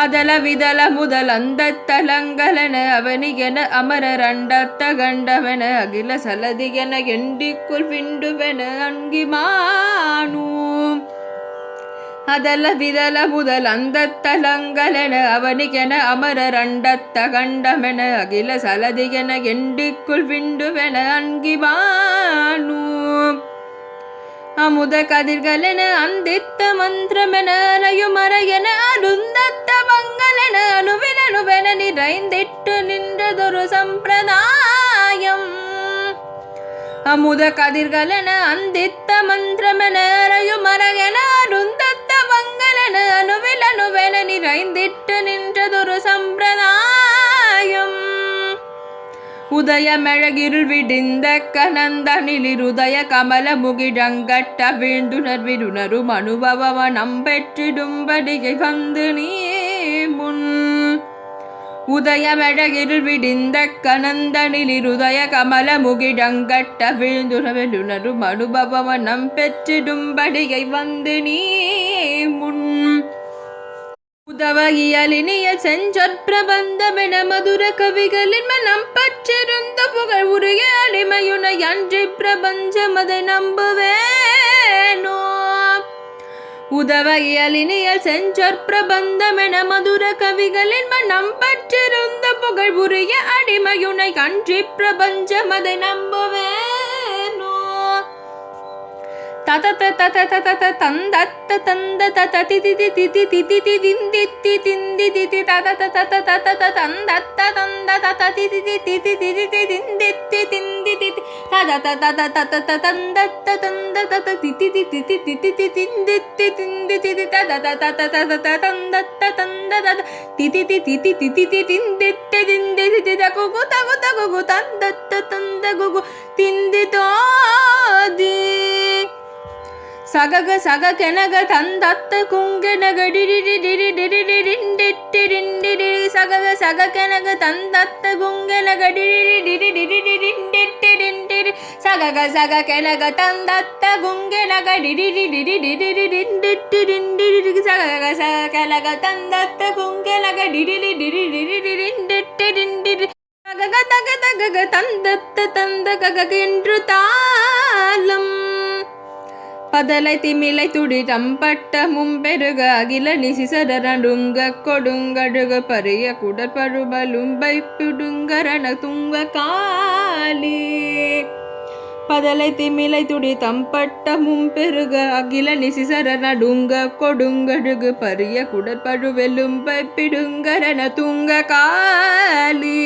அதல விதல முதலந்த தலங்களென அவனியென அமரர் அண்டத்த கண்டமென அகில சலதியென எண்டிக்குள் விண்டுவென அங்கிமா அதல விதல முதல் அந்த தலங்களென அவனிகென அமரர் அண்டத்த கண்டமென அகில சலதிகென எண்டிக்குள் விண்டுவென அன்கிவானூ அமுத கதிர்களென அந்தித்த மந்திரமென அலையுமறையென அருந்தத்த மங்களென அணுவிலனுவென நிறைந்திட்டு நின்றதொரு சம்பிரதாயம். அமுத கதிர்களென அந்தித்த மந்திரமென அறையுமறையென அரு என அணுவில் அணுவென நிறைந்திட்டு நின்றதொரு சம்பிரதாயம். உதயமெழகிருள் விடிந்த கனந்தனிலிருதய கமல முகிழங்கட்ட வீழ்ந்துணர் விடுணரும் அனுபவம நம்பெற்றிடும்படிகை வந்து நீ முன். உதயமெழகிருள் விடிந்த கனந்தனிலிருதய கமல முகிடங்கட்ட வீழ்ந்துணரும் அனுபவம நம்பெற்றிடும்படிகை வந்து நீ முன். உதவ இயலினிய செஞ்சற்பிரபந்தமென மதுர கவிகளின் மனம் பற்றிருந்த புகழ் உரிய அடிமையுனை அன்றி பிரபஞ்சம் அதை நம்புவேனோ. உதவ இயலினிய செஞ்சற்பிரபந்தமென மதுர கவிகளின் மனம் பற்றிருந்த புகழ் உரிய அடிமையுனை அன்றி பிரபஞ்சம் அதை நம்புவேன் ததத ததத தத தந்தத்த தந்த தத திதி திதி திதி திதி திந்தித்தி திந்தி திதி ததத தத தத தந்தத்த தந்த தத திதி திதி திதி திந்தித்தி திந்தி திதி ததத தத தத தந்தத்த தந்த தத திதி திதி திதி திதி திந்தித்தி திந்தி திதி ததத தத தத தந்தத்த தந்த தத திதி திதி திதி திதி திந்தித்தி திந்தி திதி தகுகு தகு தகுகு தந்தத்த தந்த குகு திந்தி தோதி சகக சக கெனக தந்தத்த குங்கெனக டிடிடி சகக சக கெனக தந்தத்த குங்கெனக டிடி சகக சக கெனக தந்தத்த குங்கெனக டிடி சகக சக கெனக தந்தத்த குங்கெனக டிடி டிடி தக தந்தத்த தந்த கக என்று தாளம். பதலை திமிலை துடிதம் பட்ட மும்பெருக அகில நிசிசரண்டுங்க கொடுங்கடுக பரிய குடற்பருபலும் பைப்பிடுங்கரண துங்க காலி. பதலை திமிலை துடி தம்பட்ட மும்பெருக அகில நிசிசர நடுங்க கொடுங்கடுகு பரிய குடற்பருவெலும் பைப்பிடுங்கரண துங்க காலி.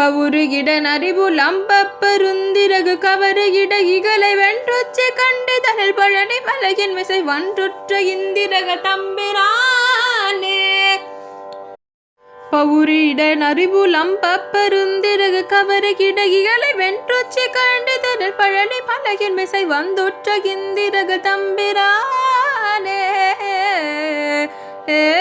பவுருகிட நரிபுலம் பப்பருந்திரகு கவருகிட இகலை வென்றொச்சை கண்டு தனில் பழனி மலையின் மிசை வன்றுற்ற இந்திரக தம்பிரானே. பவுரிட நரிபுலம் பப்பருந்திரகு கவருகிட இகலை வென்றொச்சை கண்டு தனல் பழனி மலையின் மிசை வந்துற்ற இந்திரக தம்பிரானே. ஏ